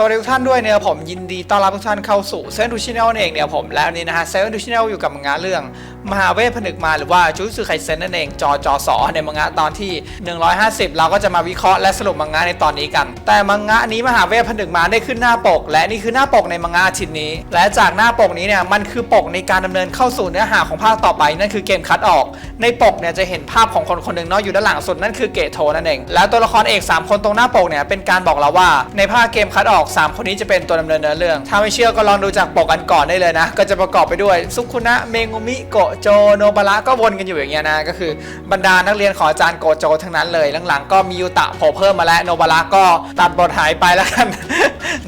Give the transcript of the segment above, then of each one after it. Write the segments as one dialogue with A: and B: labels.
A: สวัสดีทุกท่านด้วยเนี่ยผมยินดีต้อนรับทุกท่านเข้าสู่เซนทูชิแนลเองเนี่ยผมแล้วนนี้นะฮะเซนทูชิแนลอยู่กับมังงะเรื่อง มหาเวทผนึกมาหรือว่าจูสึไคเซนนั่นเองจอจอสอในมังงะตอนที่ 150 เราก็จะมาวิเคราะห์และสรุปมังงะในตอนนี้กัน แต่มังงะนี้มหาเวทผนึกมาได้ขึ้นหน้าปก และนี่คือหน้าปกในมังงะชิ้นนี้ และจากหน้าปกนี้เนี่ยมันคือปกในการดำเนินเข้าสู่เนื้อหาของภาคต่อไปนั่นคือเกมคัดออก ในปกเนี่ยจะเห็นภาพของคนคนหนึ่งเนาะอยู่ด้านหลังสุดนั่นคือเกโทนั่นเองแล้วตัวละครเอก 3 คนตรงหน้าปกเนี่ยเป็นการบอกเราว่าในภาคเกมคัดออก3 คนนี้จะเป็นตัวดำเนินเนื้อเรื่อง ถ้าไม่เชื่อก็ลองดูจากปกอันก่อนได้เลยนะ ก็จะประกอบไปด้วยซุคุนะเมงุมิโกโจโนบาระก็วนกันอยู่อย่างเงี้ยนะ ก็คือบรรดานักเรียนของอาจารย์โกโจทั้งนั้นเลย หลังๆ ก็มียูตะโผล่เพิ่มมาแล้วโนบาระก็ตัดบทหายไปแล้วกัน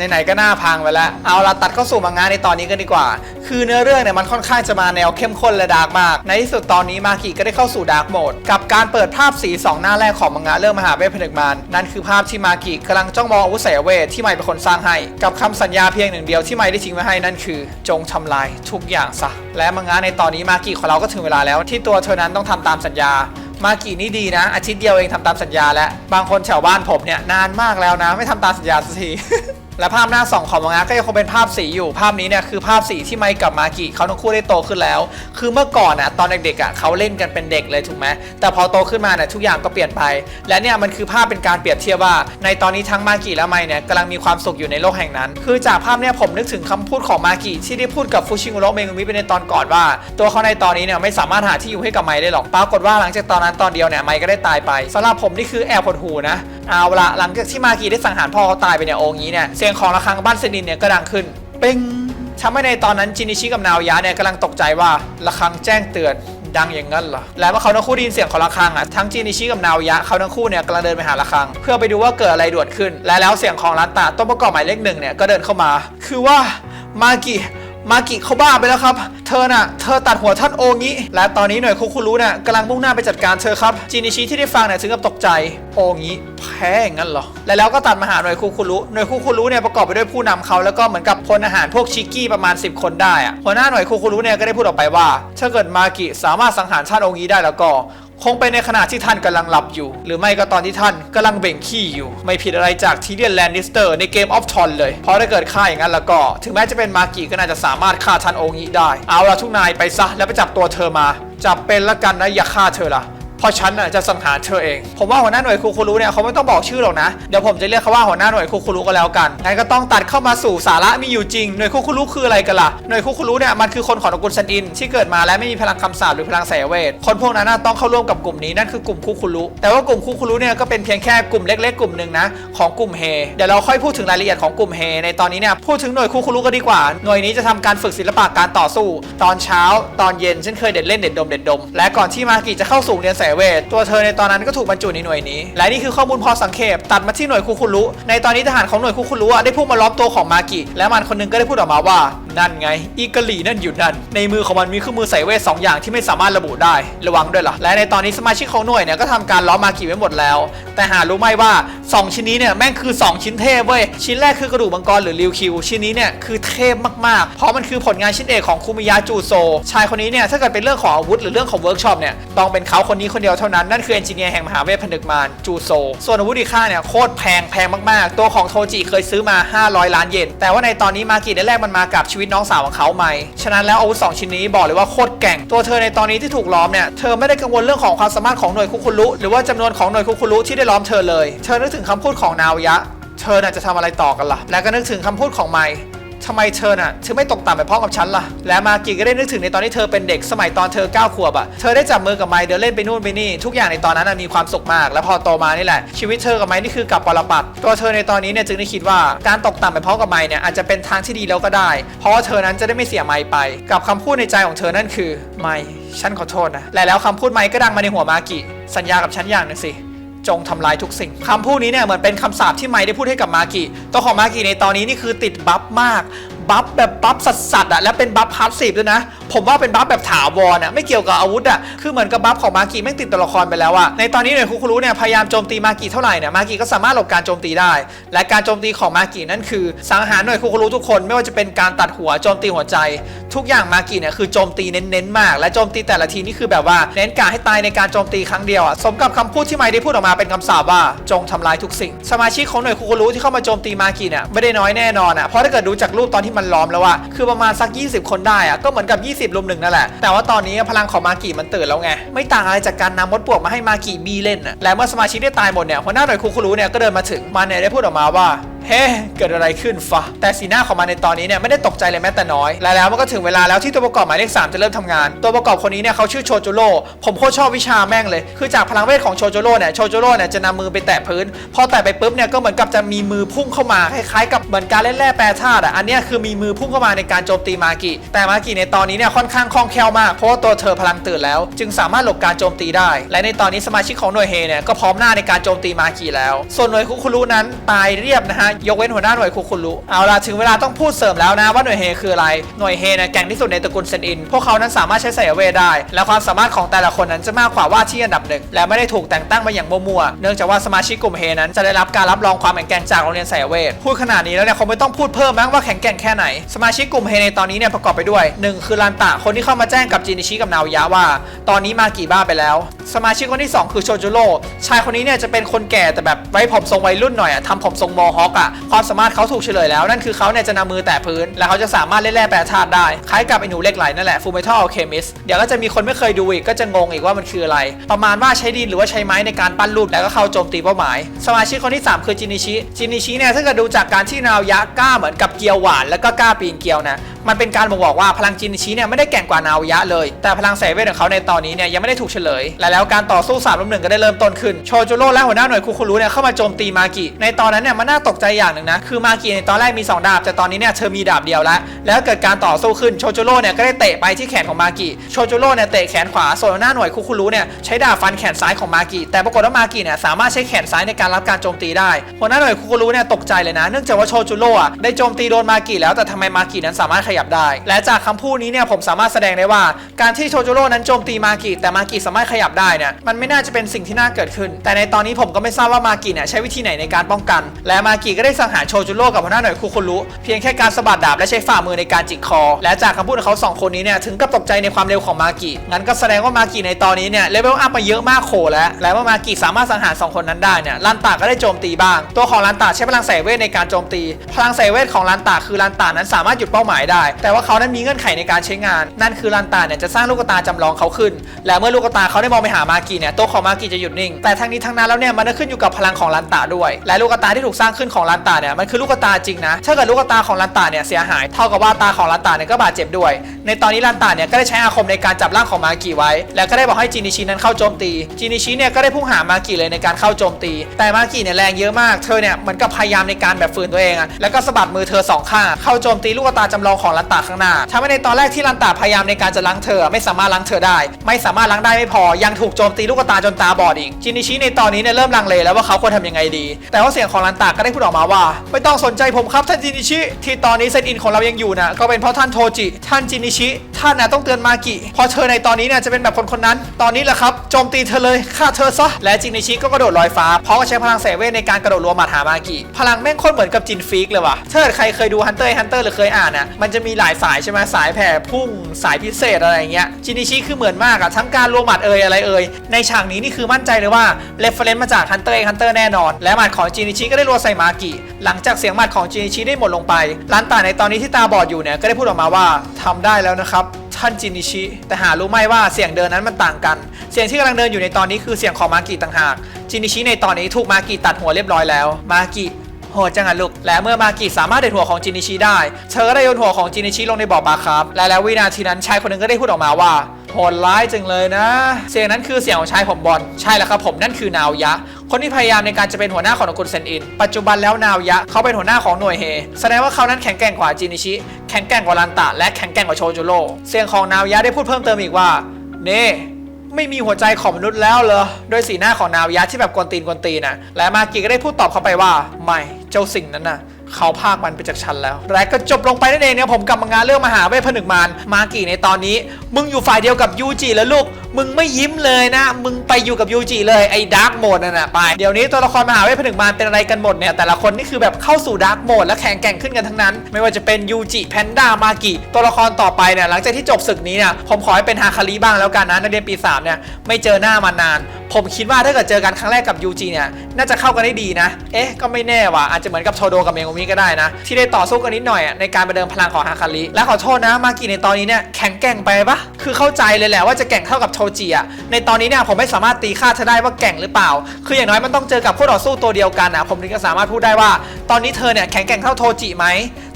A: ไหนๆก็หน่าพังไปแล้ว เอาละตัดเข้าสู่มังงะในตอนนี้กันดีกว่า คือเนื้อเรื่องเนี่ยมันค่อนข้างจะมาแนวเข้มข้นและดาร์กมาก ในที่สุดตอนนี้มากิก็ได้เข้าสู่ดาร์กโหมดกับการเปิดภาพสี2หน้าแรกของมังงะเรื่องมหาเวทผนึกมารนั่นคือภาพที่มากิกำลังจ้องมองอาวุธสเวทที่ไมค์เป็นคนสร้างให้ กับคำสัญญาเพียงหนึ่งเดียวที่ไมค์ได้ทิ้งไว้ให้นั่นคือ จงทำลายทุกอย่างซะและมังงะในตอนนี้มากิของเราก็ถึงเวลาแล้ว ที่ตัวเธอนั้นต้องทำตามสัญญามากี่นี่ดีนะอาทิตย์เดียวเองทำตามสัญญาแล้วบางคนแถวบ้านผมเนี่ยนานมากแล้วนะ ไม่ทำตามสัญญาสักที และภาพหน้าสองของมังงะก็ยังคงเป็นภาพสีอยู่ ภาพนี้เนี่ยคือภาพสีที่ไมกับมากิเขาทั้งคู่ได้โตขึ้นแล้ว คือเมื่อก่อนน่ะตอนเด็กๆอะเขาเล่นกันเป็นเด็กเลยถูกไหมแต่พอโตขึ้นมาเนี่ยทุกอย่างก็เปลี่ยนไป และเนี่ยมันคือภาพเป็นการเปรียบเทียบว่า ในตอนนี้ทั้งมากิและไมเนี่ยกำลังมีความสุขอยู่ในโลกแห่งนั้น คือจากภาพเนี่ยผมนึกถึงคำพูดของมากิที่ได้พูดกับฟูชิงุโระเมงุมิไปในตอนก่อนว่า ตัวเขาในตอนนี้เนี่ยไม่สามารถหาที่อยู่ให้กับไมได้หรอกปรากฏว่าหลังจากตอนนั้นตอนเดียวเนี่ยไมก็ได้ตายไปสำหรับผมนี่คือแอบหดหูนะเอาละหลังจากที่มากีได้สังหารพ่อเขาตายไปเนี่ยโองนี้เนี่ยเสียงของระฆังบ้านเซนินเนี่ยก็ดังขึ้นเป้งทำให้ในตอนนั้นจินิชิกับนาวยะเนี่ยกำลังตกใจว่าระฆังแจ้งเตือนดังอย่างนั้นเหรอ และเมื่อเขาทั้งคู่ได้ยินเสียงของระฆังอะ ทั้งจินิชิกับนาวยะเขาทั้งคู่เนี่ยกำลังเดินไปหาระฆัง เพื่อไปดูว่าเกิดอะไรด่วนขึ้น และแล้วเสียงของรัตตาต้นประกอบหมายเลขหนึ่งเนี่ยก็เดินเข้ามา คือว่ามากิ มากิเขาบ้าไปแล้วครับ เธอน่ะ เธอตัดหัวท่านโองิและตอนนี้หน่วยคุคุรุน่ะกำลังมุ่งหน้าไปจัดการเธอครับ จินิชิที่ได้ฟังเนี่ยถึงกับตกใจ โองิแพ้งั้นเหรอ และแล้วก็ตัดมาหาหน่วยคุคุรุ หน่วยคุคุรุเนี่ยประกอบไปด้วยผู้นำเขาแล้วก็เหมือนกับพลอาหารพวกชิกี้ประมาณ 10 คนได้อะหัวหน้าหน่วยคุคุรุเนี่ยก็ได้พูดออกไปว่า ถ้าเกิดมากิสามารถสังหารท่านโองิได้แล้วก็ คงเป็นในขณะที่ท่านกำลังหลับอยู่ หรือไม่ก็ตอนที่ท่านกำลังเบ่งขี้อยู่ ไม่ผิดอะไรจากทีเรียนแลนนิสเตอร์ในเกมออฟทอนเลย เพราะถ้าเกิดฆ่าอย่างนั้นแล้วก็ ถึงแม้จะเป็นมากิก็น่าจะสามารถฆ่าท่านโองิได้ เอาละทุกนายไปซะแล้วไปจับตัวเธอมา จับเป็นละกันนะอย่าฆ่าเธอละ เพราะฉันน่ะจะสังหารเธอเอง ผมว่าหัวหน้าหน่วยคูคูรุเนี่ยเขาไม่ต้องบอกชื่อหรอกนะ เดี๋ยวผมจะเรียกเขาว่าหัวหน้าหน่วยคูคูรุก็แล้วกันงั้นก็ต้องตัดเข้ามาสู่สาระมีอยู่จริง หน่วยคูคูรุคืออะไรกันล่ะ หน่วยคูคูรุเนี่ยมันคือคนของตระกูลซันอิน ที่เกิดมาและไม่มีพลังคำสาปหรือพลังสายเวท คนพวกนั้นน่ะต้องเข้าร่วมกับกลุ่มนี้นั่นคือกลุ่มคูคูรุแต่ว่ากลุ่มคูคูรุเนี่ยก็เป็นเพียงแค่กลุ่มเล็ก ๆ กลุ่มหนึ่งนะของกลุ่มเฮ เดี๋ยวเราค่อยพูดถึงรายละเอียดของกลุ่มเฮในตอนนี้เนี่ยพูดถึงหน่วยคูคูรุก็ดีกว่า หน่วยนี้จะทำการฝึกศิลปะการต่อสู้ ตอนเช้า ตอนเย็นเช่นเคยเด็ดเล่นเด็ดดมเด็ดดม และก่อนที่มากิจะเข้าสู่เรียนสายเวทตัวเธอในตอนนั้นก็ถูกบรรจุในหน่วยนี้ และนี่คือข้อมูลพอสังเขปตัดมาที่หน่วยคูคุรุในตอนนี้ทหารของหน่วยคูคุรุได้พุ่งมาล้อมตัวของมากิและมันคนหนึงก็ได้พูดออกมาว่านั่นไง อีกลีนั่นอยู่นั่น ในมือของมันมีเครื่องมือสายเวทสองอย่างที่ไม่สามารถระบุได้ ระวังด้วยล่ะ และในตอนนี้สมาชิกของหน่วยเนี่ยก็ทำการล้อมมากิไว้หมดแล้ว แต่หารู้ไหมว่าสองชิ้นนี้เนี่ยแม่งคือสองชิ้นเทพเว้ย ชิ้นแรกคือกระดูกมังกรหรือริวคิว ชิ้นนี้เนี่ยคือเทพมากๆ เพราะมันคือผลงานชิ้นเอกของคุมิยะจูโซ ชายคนนี้เนี่ยถ้าเกิดเป็นเรื่องของอาวุธหรือเรื่องของเวิร์กช็อปเนี่ยต้องเป็นเขาคนนี้คนเดียวเท่านั้น นั่นคือเอนจิเนียร์แห่งมหาเวทผนึกมารจูโซ ส่วนอาวุธอีกค่าเนี่ยโคตรแพงแพงมากๆ ตัวของโทจิเคยซื้อมา 500 ล้านเยนแต่ว่าในตอนนี้มากิได้แรกมันมากับชีวิตน้องสาวของเขาไหม ฉะนั้นแล้วอาวุธสองชิ้นนี้บอกเลยว่าโคตรแกร่ง ตัวเธอในตอนนี้ที่ถูกล้อมเนี่ย เธอไม่ได้กังวลเรื่องของความสามารถของหน่วยคุคุรุ หรือว่าจำนวนของหน่วยคุคุรุที่ได้ล้อมเธอเลย เธอนึกถึงคำพูดของนาวยะ เธอน่ะจะทำอะไรต่อกันล่ะ และก็นึกถึงคำพูดของไมค์ ทำไมเธอน่ะถึงไม่ตกต่ำไปพร้อมกับฉันล่ะ และมากิก็ได้นึกถึงในตอนที่เธอเป็นเด็กสมัยตอนเธอ 9 ขวบอะเธอได้จับมือกับไมค์เดินเล่นไปนู่นไปนี่ ทุกอย่างในตอนนั้นมีความสุขมาก และพอโตมานี่แหละ ชีวิตเธอกับไมค์นี่คือกับปรปัดตัวเธอในตอนนี้เนี่ยจึงได้คิดว่าการตกต่ำไปพร้อมกับไมค์เนี่ยอาจจะเป็นทางที่ดีแล้วก็ได้ เพราะว่าเธอนั้นจะได้ไม่เสียไมค์ไป กับคำพูดในใจของเธอนั่นคือไมค์ฉันขอโทษนะและแล้วคำพูดไมค์ก็ดังมาในหัวมากิสัญญากับฉันอย่างหนึ่งสิ จงทำลายทุกสิ่งคำพูดนี้เนี่ยเหมือนเป็นคำสาปที่ไมค์ได้พูดให้กับมากิตัวของมากิในตอนนี้นี่คือติดบัฟมาก บัฟแบบบัฟสัสๆอะและเป็นบัฟพาสซีฟด้วยนะ ผมว่าเป็นบัฟแบบถาวรอะไม่เกี่ยวกับอาวุธอะคือเหมือนกับบัฟของมากิแม่งติดตัวละครไปแล้วอะในตอนนี้เนี่ยคุคุรุเนี่ยพยายามโจมตีมากิเท่าไหร่เนี่ยมากิก็สามารถหลบการโจมตีได้ และการโจมตีของมากินั่นคือ สังหารหน่วยคุคุรุทุกคนไม่ว่าจะเป็นการตัดหัวโจมตีหัวใจ ทุกอย่างมากิเนี่ยคือโจมตีเน้นๆมาก และโจมตีแต่ละทีนี่คือแบบว่าเน้นการให้ตายในการโจมตีครั้งเดียวอะสมกับคำพูดที่ไมค์ได้พูดออกมาเป็นคำสาปว่าจงทำลายทุกสิ่ง สมาชิกของหน่วยคุคุรุที่เข้ามาโจมตีมากิเนี่ยไม่ได้น้อยแน่นอนอะเพราะถ้าเกิดดูจากรูปตอนที่มันล้อมแล้วอะคือประมาณสัก 20 คนได้อะก็เหมือนกับ 20รุมหนึ่งนั่นแหละ แต่ว่าตอนนี้พลังของมากิมันตื่นแล้วไง ไม่ต่างอะไรจากการนำมดปลวกมาให้มากิบีเล่นอะและเมื่อสมาชิกได้ตายหมดเนี่ยหัวหน้าหน่วยคุคุรุเนี่ยก็เดินมาถึงมันเนี่ยได้พูดออกมาว่าเฮ้ เกิดอะไรขึ้นฟะ แต่สีหน้าของมันในตอนนี้เนี่ยไม่ได้ตกใจเลยแม้แต่น้อย และแล้วมันก็ถึงเวลาแล้วที่ตัวประกอบหมายเลข3จะเริ่มทำงาน ตัวประกอบคนนี้เนี่ยเขาชื่อโชจูโร่ ผมโคตรชอบวิชาแม่งเลย คือจากพลังเวทของโชจูโร่เนี่ย โชจูโร่เนี่ยจะนำมือไปแตะพื้น พอแตะไปปุ๊บเนี่ยก็เหมือนกับจะมีมือพุ่งเข้ามาคล้ายๆกับเหมือนการเล่นแร่แปรธาตุอะ อันนี้คือมีมือพุ่งเข้ามาในการโจมตีมากิแต่มากิในตอนนี้เนี่ยค่อนข้างคล่องแคล่วมากเพราะว่าตัวเธอพลังตื่นแล้ว จึงสามารถหลบการโจมตีได้ และในตอนนี้สมาชิกของหน่วยเฮเนี่ยก็พร้อมหน้าในการโจมตีมากิแล้ว ส่วนหน่วยคุคุรุนั้นตายเรียบนะฮะยกเว้นหัวหน้าหน่วยคุคุรุเอาล่ะถึงเวลาต้องพูดเสริมแล้วนะว่าหน่วยเฮคืออะไรหน่วยเฮเนี่ยแก่งที่สุดในตระกูลเซนอิน พวกเขานั้นสามารถใช้สายเวได้ และความสามารถของแต่ละคนนั้นจะมากกว่าว่าที่อันดับหนึ่งและไม่ได้ถูกแต่งตั้งมาอย่างมั่วๆเนื่องจากว่าสมาชิกกลุ่มเฮนั้นจะได้รับการรับรองความแข็งแกร่งจากโรงเรียนสายเวทพูดขนาดนี้แล้วเนี่ยคงไม่ต้องพูดเพิ่มมั้งว่าแข็งแกร่งแค่ไหนสมาชิกกลุ่มเฮในตอนนี้เนี่ยประกอบไปด้วยหนึ่งคือลันตะคนที่เข้ามาแจ้งกับจินิชิกับนาวยะว่า ตอนนี้มากี่บ้าไปแล้ว สมาชิกคนที่สองคือโชจูโร่ชายคนนี้เนี่ยจะเป็นคนแก่แต่แบบไว้ผมทรงวัยรุ่นหน่อยอะทำผมทรงมอฮอคะ ความสามารถเขาถูกเฉลยแล้ว นั่นคือเขาเนี่ยจะนำมือแตะพื้น แล้วเขาจะสามารถเล่นแร่แปรธาตุได้ คล้ายกับไอ้หนูเหล็กไหลนั่นแหละฟูเมทัลเคมิสเดี๋ยวก็จะมีคนไม่เคยดูอีกก็จะงงอีกว่ามันคืออะไร ประมาณว่าใช้ดินหรือว่าใช้ไม้ในการปั้นรูปแล้วก็เข้าโจมตีเป้าหมาย สมาชิกคนที่ 3 คือจินิชิจินิชิเนี่ยถ้าเกิดดูจากการที่นาวยะกล้าเหมือนกับเกียวหวานแล้วก็กล้าปีนเกียวนะมันเป็นการบ่งบอกว่าพลังจินชิเนี่ยไม่ได้แก่งกว่านาวยะเลย แต่พลังสายเวทของเขาในตอนนี้เนี่ยยังไม่ได้ถูกเฉลย และแล้วการต่อสู้สามลมหนึ่งก็ได้เริ่มต้นขึ้นโชจูโร่และหัวหน้าหน่วยคุคุรุเนี่ยเข้ามาโจมตีมากิในตอนนั้นเนี่ยมันน่าตกใจอย่างหนึ่งนะคือมากิในตอนแรกมีสองดาบ แต่ตอนนี้เนี่ยเธอมีดาบเดียวแล้วแล้วเกิดการต่อสู้ขึ้นโชจูโร่เนี่ยก็ได้เตะไปที่แขนของมากิโชจูโร่เนี่ยเตะแขนขวาส่วนหัวหน้าหน่วยคุคุรุเนี่ยใช้ดาบฟันแขนซ้ายของมากิแต่ปรากฏว่ามากิเนี่ยสามารถใช้แขนซ้ายในการรับการโจมตีได้หัวหน้าหน่วยคุคุรุเนี่ยตกใจเลยนะเนื่องจากว่าโชจูโร่อะได้โจมตีโดนมากิแล้วแต่ทำไมมากินั้นสามารถขยับได้ และจากคำพูดนี้เนี่ยผมสามารถแสดงได้ว่า การที่โชจูโร่นั้นโจมตีมากิแต่มากิสามารถขยับได้เนี่ยมันไม่น่าจะเป็นสิ่งที่น่าเกิดขึ้น แต่ในตอนนี้ผมก็ไม่ทราบว่ามากิเนี่ยใช้วิธีไหนในการป้องกัน และมากิก็ได้สังหารโชจูโร่กับหัวหน้าหน่วยคุคุรุเพียงแค่การสะบัดดาบและใช้ฝ่ามือในการจิกคอ และจากคำพูดของเขาสองคนนี้เนี่ยถึงกับตกใจในความเร็วของมากิงั้นก็แสดงว่ามากิในตอนนี้เนี่ยเลเวลอัพมาเยอะมากโขแล้วและเมื่อมากิสามารถสังหารสองคนนั้นได้เนี่ยลันตาก็ได้โจมตีบ้าง ตัวของลันตาใช้พลังสายเวทในการโจมตี พลังสายเวทของลันตาคือลันตานั้นสามารถหยุดเป้าหมายได้แต่ว่าเขานั้นมีเงื่อนไขในการใช้งาน นั่นคือลันตาเนี่ยจะสร้างลูกตาจำลองเขาขึ้น และเมื่อลูกตาเขาได้มองไปหามากิเนี่ยตัวของมากิจะหยุดนิ่ง แต่ทั้งนี้ทั้งนั้นแล้วเนี่ยมันก็ขึ้นอยู่กับพลังของลันตาด้วย และลูกตาที่ถูกสร้างขึ้นของลันตาเนี่ยมันคือลูกตาจริงนะ ถ้าเกิดลูกตาของลันตาเนี่ยเสียหายเท่ากับว่าตาของลันตาเนี่ยก็บาดเจ็บด้วย ในตอนนี้ลันตาเนี่ยก็ได้ใช้อาคมในการจับร่างของมากิไว้ แล้วก็ได้บอกให้จินิชินั้นเข้าโจมตี จินิชิเนี่ยก็ได้พุ่งหามากิเลยในการเข้าโจมตี แต่มากิเนี่ยแรงเยอะมาก เธอเนี่ยเหมือนกับพยายามในการแบบฝืนตัวเองอะแล้วก็สะบัดมือเธอสองข้างเข้าโจมตีลูกตาจำลองของลันตาข้างหน้าทำให้ในตอนแรกที่ลันตาพยายามในการจะล้างเธอ ไม่สามารถล้างเธอได้ ไม่สามารถล้างได้ไม่พอ ยังถูกโจมตีลูกตาจนตาบอดอีก จินิชิในตอนนี้เนี่ยเริ่มลังเลแล้วว่าเขาควรทำยังไงดี แต่ว่าเสียงของลันตาก็ได้พูดออกมาว่า ไม่ต้องสนใจผมครับท่านจินิชิ ที่ตอนนี้เซนอินของเรายังอยู่นะ ก็เป็นเพราะท่านโทจิ ท่านจินิชิ ท่านนะต้องเตือนมากิพราะเธอในตอนนี้เนี่ยจะเป็นแบบคนคนนั้น ตอนนี้แหละครับ โจมตีเธอเลย ฆ่าเธอซะ และจินิชิก็กระโดดลอยฟ้า เพราะใช้พลังเสเวทในการกระโดดรวมหมัดหามากิ พลังแม่งโคตรเหมือนกับจินฟิกเลยว่ะถ้าใครเคยดูฮันเตอร์ฮันเตอร์หรือเคยอ่านอะ มันจะมีหลายสายใช่ไหมสายแผ่พุ่งสายพิเศษอะไรเงี้ยจินิชิคือเหมือนมากอะทั้งการรวมหมัดเอ่ยอะไรเอ่ยในฉากนี้นี่คือมั่นใจเลยว่าเรฟเฟรนซ์มาจากฮันเตอร์เองฮันเตอร์แน่นอน และหมัดของจินิชิก็ได้รัวใส่มากิหลังจากเสียงหมัดของจินิชิได้หมดลงไปร้านตาในตอนนี้ที่ตาบอดอยู่เนี่ยก็ได้พูดออกมาว่าทำได้แล้วนะครับท่านจินิชิ แต่หารู้ไหมว่าเสียงเดินนั้นมันต่างกัน เสียงที่กำลังเดินอยู่ในตอนนี้คือเสียงของมากิต่างหากจินิชิในตอนนี้ถูกมากิตัดหัวเรียบร้อยแล้ว มากิ โหดจังอะลูก และเมื่อมากิสามารถเด็ดหัวของจินิชิได้ เธอก็ได้โยนหัวของจินิชิลงในบ่อบาครับ และแล้ววินาทีนั้นชายคนหนึ่งก็ได้พูดออกมาว่าโหดร้ายจังเลยนะ เสียงนั้นคือเสียงของชายผมบอล ใช่แล้วครับผมนั่นคือนาวยะ คนที่พยายามในการจะเป็นหัวหน้าของตระกูลเซนอิน ปัจจุบันแล้วนาวยะ เขาเป็นหัวหน้าของหน่วยเฮ แสดงว่าเขานั้นแข็งแกร่งกว่าจินิชิ แข็งแกร่งกว่าลันตะ และแข็งแกร่งกว่าโชจูโร่เสียงของนาวยะได้พูดเพิ่มเติมอีกว่า เน่ไม่มีหัวใจของมนุษย์แล้วเหรอโดยสีหน้าของนาวยะที่แบบกวนตีนกวนตีนนะและมากิก็ได้พูดตอบเข้าไปว่า ไม่ เจ้าสิ่งนั้นน่ะเขาภาคมันไปจากฉันแล้ว และก็จบลงไปนั่นเองเนี่ยผมกลับมางานเรื่องมหาเวทผนึกมารมากี่ในตอนนี้ มึงอยู่ฝ่ายเดียวกับยูจิแล้วลูก มึงไม่ยิ้มเลยนะ มึงไปอยู่กับยูจิเลยไอ้ดาร์กโหมดนั่นน่ะไป เดี๋ยวนี้ตัวละครมหาเวทผนึกมารเป็นอะไรกันหมดเนี่ยแต่ละคนนี่คือแบบเข้าสู่ดาร์กโหมดและแข็งแกร่งขึ้นกันทั้งนั้น ไม่ว่าจะเป็นยูจิแพนด้ามากิตัวละครต่อไปเนี่ยหลังจากที่จบศึกนี้เนี่ยผมขอให้เป็นฮาคาริบ้างแล้วกันนะนักเรียนปีสามเนี่ยไม่เจอหน้ามานาน ผมคิดว่าถ้าเกิดเจอกันครั้งแรกกับยูจิเนี่ยน่าจะเข้ากันได้ดีนะ เอ๊ะก็ไม่แน่ว่ะอาจจะเหมือนกับโชโดกับเมงุมิก็ได้นะ ที่ได้ต่อสู้กันนิดหน่อยในการไปเดิมพลังของฮาคาริและขอโทษนะมากิในตอนนี้เนี่ยแข็งแกร่งไปปะคือเข้าใจเลยแหละว่าจะแกร่งเท่ากับโชจิอะในตอนนี้เนี่ยผมไม่สามารถตีค่าเธอได้ว่าแกร่งหรือเปล่า คืออย่างน้อยมันต้องเจอกับคู่ต่อสู้ตัวเดียวกันอะผมถึงจะสามารถพูดได้ว่า ตอนนี้เธอเนี่ยแข็งแกร่งเท่าโทจิไหม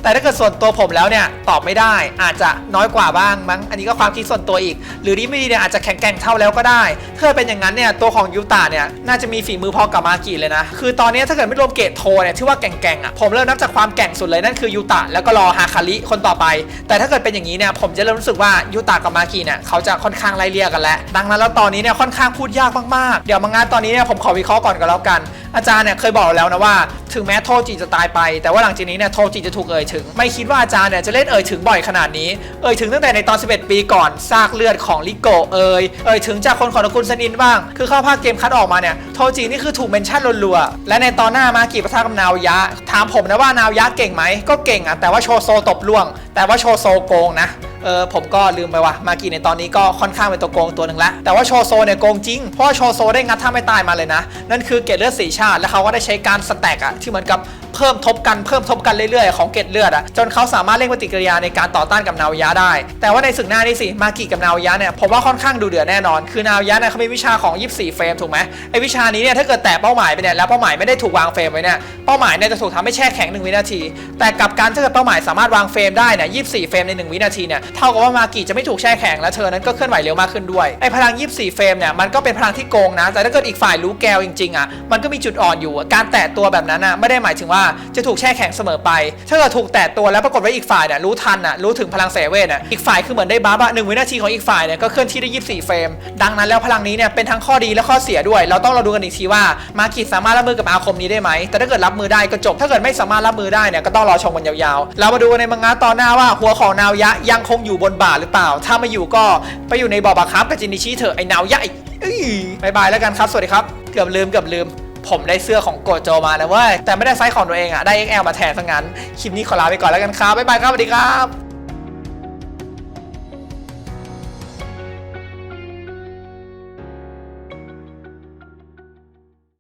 A: แต่ถ้าเกิดส่วนตัวผมแล้วเนี่ยตอบไม่ได้ อาจจะน้อยกว่าบ้างมั้งอันนี้ก็ความคิดส่วนตัวอีก หรือดีไม่ดีเนี่ยอาจจะแข็งแกร่งเท่าแล้วก็ได้ถ้าเป็นอย่างนั้นเนี่ยตัวของยูตาเนี่ยน่าจะมีฝีมือพอกับมากิเลยนะ คือตอนนี้ถ้าเกิดไม่รวมเกตโทเนี่ยที่ว่าแก่งๆอะผมเริ่มนับจากความแก่งสุดเลยนั่นคือยูตะแล้วก็รอฮาคาริคนต่อไป แต่ถ้าเกิดเป็นอย่างนี้เนี่ยผมจะเริ่มรู้สึกว่ายูตะกับมากิเนี่ยเขาจะค่อนข้างไล่เลี่ยกันแล้วดังนั้นแล้วตอนนี้เนี่ยค่อนข้างพูดยากมากๆเดี๋ยวมางานตอนนี้เนี่ยผมขอวิเคราะห์ก่อนก็แล้วกัน อาจารย์เนี่ยเคยบอกแล้วนะว่า ถึงแม้โทจิจะตายไป แต่ว่าหลังจากนี้เนี่ยโทจิจะถูกเอ่ยถึง ไม่คิดว่าอาจารย์เนี่ยจะเล่นเอ่ยถึงบ่อยขนาดนี้ เอ่ยถึงตั้งแต่ในตอน 11 ปีก่อนซากเลือดของลิโกเอ่ยเอ่ยถึงจากคนของตระกูลซนินบ้าง คือเข้าภาคเกมคัดออกมาเนี่ยโทจินี่คือถูกเมนชั่นรัวๆและในตอนหน้ามากิปะทะกับนาวยะ ถามผมนะว่านาวยะเก่งไหมก็เก่งอะแต่ว่าโชโซตบล่วง แต่ว่าโชโซโกงนะ เออผมก็ลืมไปว่ะมากีในตอนนี้ก็ค่อนข้างเป็นตัวโกงตัวหนึ่งล้วแต่ว่าโชโซเนี่ยโกงจริง เพราะว่าโชโซได้งัดท่าไม่ตายมาเลยนะ นั่นคือเกล็ดเลือดสีชาติ แล้วเขาก็ได้ใช้การสแต็กอะที่เหมือนกับเพิ่มทบกันเพิ่มทบกันเรื่อยๆ ของเกล็ดเลือดอะจนเขาสามารถเร่งปฏิกิริยาในการต่อต้านกับนาวยะได้ แต่ว่าในศึกหน้านี่สิมากิกับนาวยะเนี่ยผมว่าค่อนข้างดูเดือดแน่นอน คือนาวยะเนี่ยเขามีวิชาของ 24 เฟรมถูกไหมไอวิชานี้เนี่ยถ้าเกิดแตะเป้าหมายไปเนี่ยแล้วเป้าหมายไม่ได้ถูกวางเฟรมไว้เนี่ยเป้าหมายเนี่ยจะถูกทำให้แช่แข็ง1วินาที แต่กับการถ้าเกิดเป้าหมายสามารถวางเฟรมได้เนี่ย24 เฟรมใน 1 วินาทีเนี่ยเท่ากับว่ามากิจะไม่ถูกแช่แข็งและเธอนั้นก็เคลื่อนไหวเร็วมากขึ้นด้วยไอพลัง 24 เฟรมเนี่ยมันก็เป็นพลังที่โกงนะ แต่ถ้าเกิดอีกฝ่ายรู้แกวจริงๆอะมันก็มีจุดอ่อนอยู่การแตะตัวแบบนั้นอะไม่ได้หมายถึงว่าจะถูกแช่แข็งเสมอไป ถ้าเกิดถูกแตะตัวแล้วปรากฏว่าอีกฝ่ายเนี่ยรู้ทันอะรู้ถึงพลังเสเวทอะอีกฝ่ายคือเหมือนได้บัฟอะหนึ่งวินาทีของอีกฝ่ายเนี่ยก็เคลื่อนที่ได้ 24 เฟรม ดังนั้นแล้วพลังนี้เนี่ยเป็นทั้งข้อดีและข้อเสียด้วย เราต้องเราดูกันอีกทีว่ามากิสามารถรับมือกับอาคมนี้ได้ไหมแต่ถ้าเกิดรับมือได้ก็จบถ้าเกิดไม่สามารถรับมือได้เนี่ยก็ต้องรอชมกันยาวๆเรามาดูกันในมังงะตอนหน้าว่าหัวของนาวยะยังคงอยู่บนบ่าหรือเปล่า ถ้าไม่อยู่ก็ไปอยู่ในบ่อปลาคับกับจินิชิเถอะไอ้นาวใหญ่บายบายแล้วกันครับ สวัสดีครับ เกือบลืมเกือบลืม ผมได้เสื้อของโกโจมาแล้วเว้ยแต่ไม่ได้ไซส์ของตัวเองอะได้ XL มาแทนซะงั้นคลิปนี้ขอลาไปก่อนแล้วกันครับบ๊ายบายครับสวัสดีครับ